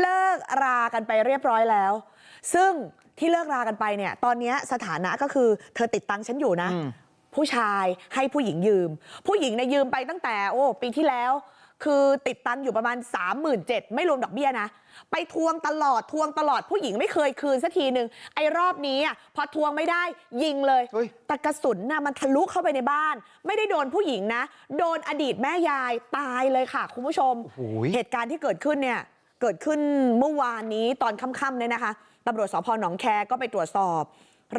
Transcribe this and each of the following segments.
เลิกรากันไปเรียบร้อยแล้ว ซึ่งที่เลิกรากันไปเนี่ย ตอนเนี้ยสถานะก็คือเธอติดตังค์ฉันอยู่นะอืมผู้ชายให้ผู้หญิงยืม ผู้หญิงเนี่ยยืมไปตั้งแต่ โอ้ปีที่แล้ว คือติดตังค์อยู่ประมาณ 3 7 0 0 0ไม่รวมดอกเบี้ยนะ ไปทวงตลอดทวงตลอดผู้หญิงไม่เคยคืนสักทีหนึ่งไอ้รอบนี้อะพอทวงไม่ได้ยิงเลยเฮ้ย แต่กระสุนน่ะมันทะลุเข้าไปในบ้าน ไม่ได้โดนผู้หญิงนะ โดนอดีตแม่ยายตายเลยค่ะ คุณผู้ชม โอ้โห เหตุการณ์ที่เกิดขึ้นเนี่ย เกิดขึ้นเมื่อวานนี้ตอนค่ำๆเนี่ยนะคะตำรวจสพหนองแคก็ไปตรวจสอบ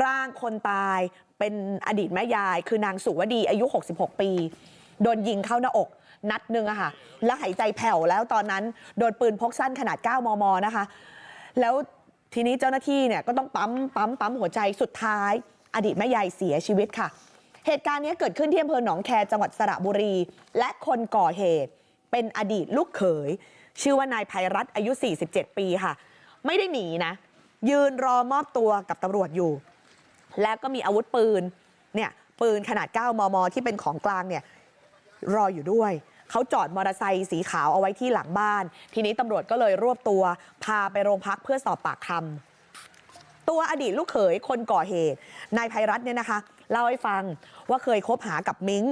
ร่างคนตายเป็นอดีตแม่ยาย คือนางสุวดีอายุ 66 ปี โดนยิงเข้าหน้าอก นัดหนึ่งอะค่ะ แล้วหายใจแผ่วแล้วตอนนั้นโดนปืนพกสั้นขนาด 9 มมนะคะ แล้วทีนี้เจ้าหน้าที่เนี่ยก็ต้องปั๊มปั๊มปั๊มหัวใจสุดท้าย อดีตแม่ยายเสียชีวิตค่ะ เหตุการณ์นี้เกิดขึ้นที่อำเภอหนองแคจังหวัดสระบุรี และคนก่อเหตุเป็นอดีตลูกเขย ชื่อว่านายภัยรัตน์อายุ47ปีค่ะ ไม่ได้หนีนะ ยืนรอมอบตัวกับตำรวจอยู่ แล้วก็มีอาวุธปืนเนี่ยปืนขนาด 9 มม ที่เป็นของกลางเนี่ยรออยู่ด้วย เขาจอดมอเตอร์ไซค์สีขาวเอาไว้ที่หลังบ้าน ทีนี้ตำรวจก็เลยรวบตัว พาไปโรงพักเพื่อสอบปากคำตัวอดีตลูกเขยคนก่อเหตุ นายภัยรัตน์เนี่ยนะคะ เล่าให้ฟังว่าเคยคบหากับมิง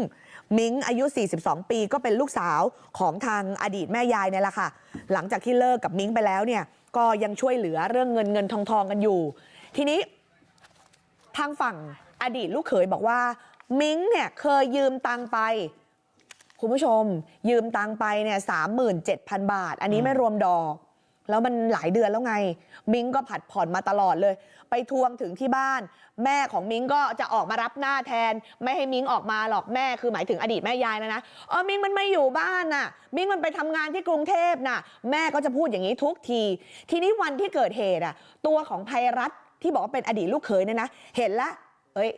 มิ้งอายุ 42 ปีก็เป็นลูกสาวของทางอดีตแม่ยายเนี่ยแหละค่ะ หลังจากที่เลิกกับมิ้งไปแล้วเนี่ยก็ยังช่วยเหลือเรื่องเงินเงินทองทองกันอยู่ ทีนี้ทางฝั่งอดีตลูกเขยบอกว่า มิ้งเนี่ยเคยยืมตังไป คุณผู้ชม ยืมตังไปเนี่ยสามหมื่นเจ็ดพันบาท อันนี้ไม่รวมดอก แล้วมันหลายเดือนแล้วไง มิงก็ผัดผ่อนมาตลอดเลย ไปทวงถึงที่บ้าน แม่ของมิงก็จะออกมารับหน้าแทน ไม่ให้มิงออกมาหรอกแม่คือหมายถึงอดีตแม่ยายนะนะเออมิงมันไม่อยู่บ้านน่ะ มิงมันไปทำงานที่กรุงเทพน่ะ แม่ก็จะพูดอย่างนี้ทุกที ทีนี้วันที่เกิดเหตุอะ ตัวของภัยรัตที่บอกว่าเป็นอดีตลูกเขยเนี่ยนะ เห็นละเอ้ย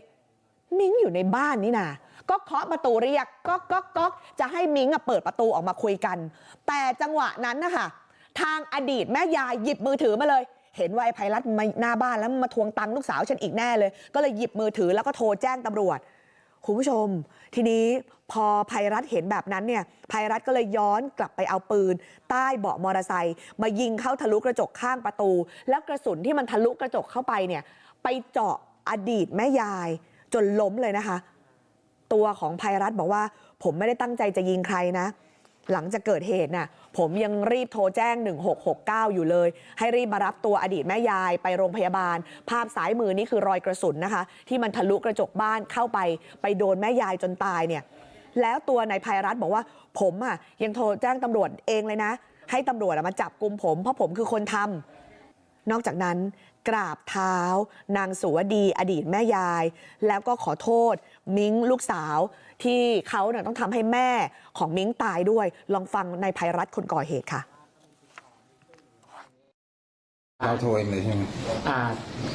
มิงอยู่ในบ้านนี่นะก็เคาะประตูเรียกก็ก็ก็จะให้มิงอะเปิดประตูออกมาคุยกัน แต่จังหวะนั้นนะคะ ทางอดีตแม่ยายหยิบมือถือมาเลยเห็นว่าไอ้ไพรัตน์มาหน้าบ้านแล้วมาทวงตังค์ลูกสาวฉันอีกแน่เลย ก็เลยหยิบมือถือแล้วก็โทรแจ้งตำรวจคุณผู้ชม ทีนี้พอภัยรัฐเห็นแบบนั้นเนี่ยภัยรัฐก็เลยย้อนกลับไปเอาปืน ใต้เบาะมอเตอร์ไซค์มายิงเข้าทะลุกระจกข้างประตู แล้วกระสุนที่มันทะลุกระจกเข้าไปเนี่ย ไปเจาะอดีตแม่ยายจนล้มเลยนะคะ ตัวของภัยรัฐบอกว่า ผมไม่ได้ตั้งใจจะยิงใครนะ หลังจากเกิดเหตุน่ะผมยังรีบโทรแจ้ง 1669 อยู่เลย ให้รีบมารับตัวอดีตแม่ยายไปโรงพยาบาล ภาพซ้ายมือนี่คือรอยกระสุนนะคะ ที่มันทะลุกระจกบ้านเข้าไป ไปโดนแม่ยายจนตายเนี่ย แล้วตัวนายภัยรัฐบอกว่า ผมอะยังโทรแจ้งตำรวจเองเลยนะ ให้ตำรวจมาจับกลุ่มผมเพราะผมคือคนทำ นอกจากนั้นกราบเท้า นางสุวดีอดีตแม่ยาย แล้วก็ขอโทษ มิ้งลูกสาว ที่เขาเนี่ยต้องทำให้แม่ของมิ้งตายด้วย ลองฟังนายภัยรัฐคนก่อเหตุค่ะเราโทรเองเลยใช่ไหมอ่า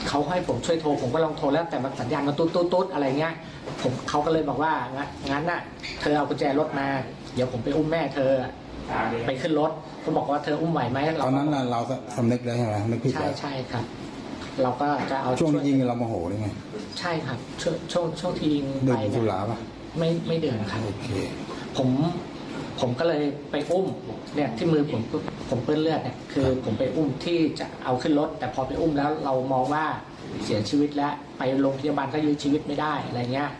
เขาให้ผมช่วยโทรผมก็ลองโทรแล้วแต่มันสัญญาณมันตุ๊ดตุ๊ดตุ๊ดอะไรเงี้ยผมเขาก็เลยบอกว่างั้นงั้นน่ะ เธอเอากุญแจรถมา เดี๋ยวผมไปอุ้มแม่เธอไปขึ้นรถเขาบอกว่าเธออุ้มไหวไหมตเราอนก็นั้นน่ะเราสำนึกแล้วใช่ไหมนึกผิดใช่แล้วใช่ครับ เราก็จะเอาช่วงที่ยิงเราโมโหหรือไงใช่ครับช่วงช่วงช่วงที่ยิงดื่ไปมสุราปะไม่ไม่ดื่มครับโอเค ผมผมก็เลยไปอุ้มเนี่ยที่มือผมผมเปื้อนเลือดเนี่ยคือผมไปอุ้มที่จะเอาขึ้นรถ แต่พอไปอุ้มแล้วเรามองว่าเสียชีวิตแล้วไปโรงพยาบาลก็ยื้อชีวิตไม่ได้อะไรเงี้ย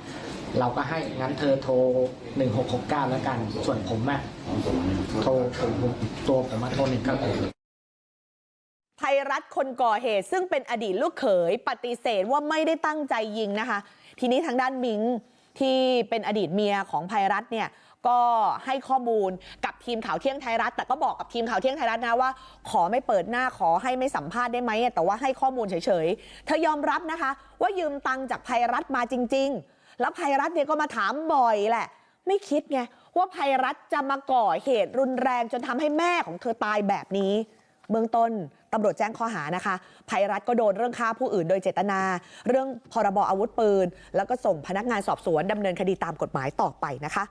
เราก็ให้งั้นเธอโทร 1669 แล้วกัน ส่วนผมอะโทรผมตัวผมมาโทรหนึ่งเก้าหนึ่งภัยรัฐคนก่อเหตุซึ่งเป็นอดีตลูกเขยปฏิเสธว่าไม่ได้ตั้งใจยิงนะคะ ทีนี้ทางด้านมิงที่เป็นอดีตเมียของภัยรัฐเนี่ยก็ให้ข้อมูลกับทีมข่าวเที่ยงไทยรัฐ แต่ก็บอกกับทีมข่าวเที่ยงไทยรัฐนะว่า ขอไม่เปิดหน้าขอให้ไม่สัมภาษณ์ได้ไหมแต่ว่าให้ข้อมูลเฉยๆเธอยอมรับนะคะ ว่ายืมตังค์จากภัยรัฐมาจริง ๆ แล้วภัยรัฐเนี่ยก็มาถามบ่อยแหละไม่คิดไงว่าภัยรัฐจะมาก่อเหตุรุนแรงจนทำให้แม่ของเธอตายแบบนี้เบื้องต้นตำรวจแจ้งข้อหานะคะภัยรัฐก็โดนเรื่องฆ่าผู้อื่นโดยเจตนา เรื่องพรบอาวุธปืน แล้วก็ส่งพนักงานสอบสวนดำเนินคดีตามกฎหมายต่อไปนะคะ